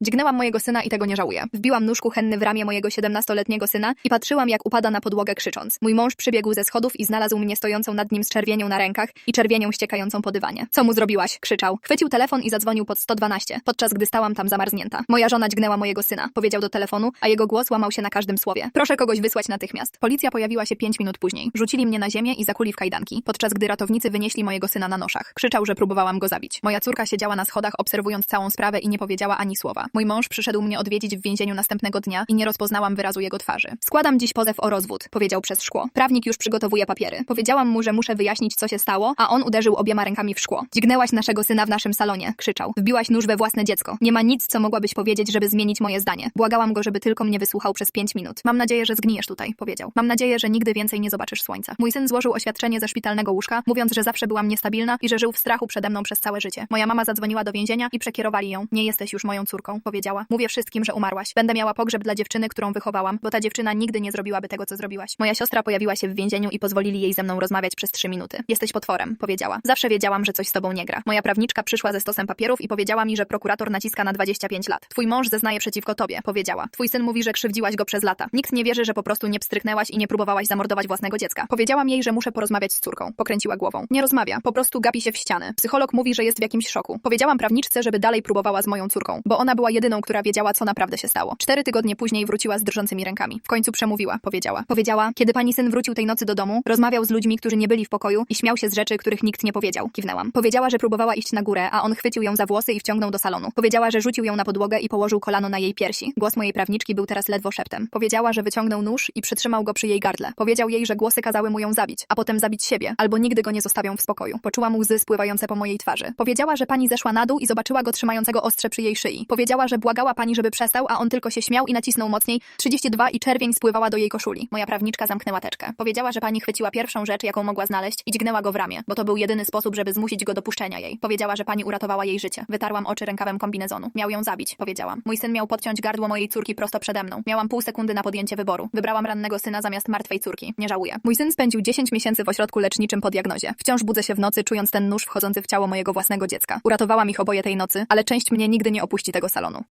Dźgnęłam mojego syna i tego nie żałuję. Wbiłam nóż kuchenny w ramię mojego 17-letniego syna i patrzyłam, jak upada na podłogę krzycząc. Mój mąż przybiegł ze schodów i znalazł mnie stojącą nad nim z czerwienią na rękach i czerwienią ściekającą po dywanie. Co mu zrobiłaś? krzyczał. Chwycił telefon i zadzwonił pod 112, podczas gdy stałam tam zamarznięta. Moja żona dźgnęła mojego syna, powiedział do telefonu, a jego głos łamał się na każdym słowie. Proszę kogoś wysłać natychmiast. Policja pojawiła się 5 minut później. Rzucili mnie na ziemię i zakuli w kajdanki, podczas gdy ratownicy wynieśli mojego syna na noszach. Krzyczał, że próbowałam go zabić. Moja córka siedziała na schodach, obserwując całą sprawę i nie powiedziała ani słowa. Mój mąż przyszedł mnie odwiedzić w więzieniu następnego dnia i nie rozpoznałam wyrazu jego twarzy. Składam dziś pozew o rozwód, powiedział przez szkło. Prawnik już przygotowuje papiery. Powiedziałam mu, że muszę wyjaśnić, co się stało, a on uderzył obiema rękami w szkło. Dźgnęłaś naszego syna w naszym salonie, krzyczał. Wbiłaś nóż we własne dziecko. Nie ma nic, co mogłabyś powiedzieć, żeby zmienić moje zdanie. Błagałam go, żeby tylko mnie wysłuchał przez pięć minut. Mam nadzieję, że zgnijesz tutaj, powiedział. Mam nadzieję, że nigdy więcej nie zobaczysz słońca. Mój syn złożył oświadczenie ze szpitalnego łóżka, mówiąc, że zawsze byłam niestabilna i że żył w strachu przede mną przez całe życie. Moja mama zadzwoniła do więzienia i przekierowali ją. Nie jesteś już moją córką, powiedziała. Mówię wszystkim, że umarłaś. Będę miała pogrzeb dla dziewczyny, którą wychowałam, bo ta dziewczyna nigdy nie zrobiłaby tego, co zrobiłaś. Moja siostra pojawiła się w więzieniu i pozwolili jej ze mną rozmawiać przez trzy minuty. Jesteś potworem, powiedziała. Zawsze wiedziałam, że coś z tobą nie gra. Moja prawniczka przyszła ze stosem papierów i powiedziała mi, że prokurator naciska na 25 lat. Twój mąż zeznaje przeciwko tobie, powiedziała. Twój syn mówi, że krzywdziłaś go przez lata. Nikt nie wierzy, że po prostu nie pstryknęłaś i nie próbowałaś zamordować własnego dziecka. Powiedziałam jej, że muszę porozmawiać z córką. Pokręciła głową. Nie rozmawia, po prostu gapi się w ścianę. Psycholog mówi, że jest w jakimś szoku. Powiedziałam prawniczce, żeby dalej próbowała z moją córką, bo ona była jedyną, która wiedziała, co naprawdę się stało. Cztery tygodnie później wróciła z drżącymi rękami. W końcu przemówiła, powiedziała. Powiedziała, kiedy pani syn wrócił tej nocy do domu, rozmawiał z ludźmi, którzy nie byli w pokoju i śmiał się z rzeczy, których nikt nie powiedział. Kiwnęłam. Powiedziała, że próbowała iść na górę, a on chwycił ją za włosy i wciągnął do salonu. Powiedziała, że rzucił ją na podłogę i położył kolano na jej piersi. Głos mojej prawniczki był teraz ledwo szeptem. Powiedziała, że wyciągnął nóż i przytrzymał go przy jej gardle. Powiedział jej, że głosy kazały mu ją zabić, a potem zabić siebie, albo nigdy go nie zostawią w spokoju. Poczułam łzy spływające po mojej twarzy. Powiedziała, że pani zeszła na dół i zobaczyła go trzymającego ostrze przy jej szyi. Powiedziała, że błagała pani, żeby przestał, a on tylko się śmiał i nacisnął mocniej. 32 i czerwień spływała do jej koszuli. Moja prawniczka zamknęła teczkę. Powiedziała, że pani chwyciła pierwszą rzecz, jaką mogła znaleźć i dźgnęła go w ramię, bo to był jedyny sposób, żeby zmusić go do puszczenia jej. Powiedziała, że pani uratowała jej życie. Wytarłam oczy rękawem kombinezonu. Miał ją zabić, powiedziałam. Mój syn miał podciąć gardło mojej córki prosto przede mną. Miałam pół sekundy na podjęcie wyboru. Wybrałam rannego syna zamiast martwej córki. Nie żałuję. Mój syn spędził 10 miesięcy w ośrodku leczniczym po diagnozie. Wciąż budzę się w nocy, czując ten nóż wchodzący w ciało mojego własnego dziecka. Uratowałam ich oboje tej nocy, ale część mnie nigdy nie opuści tego salonu. stronų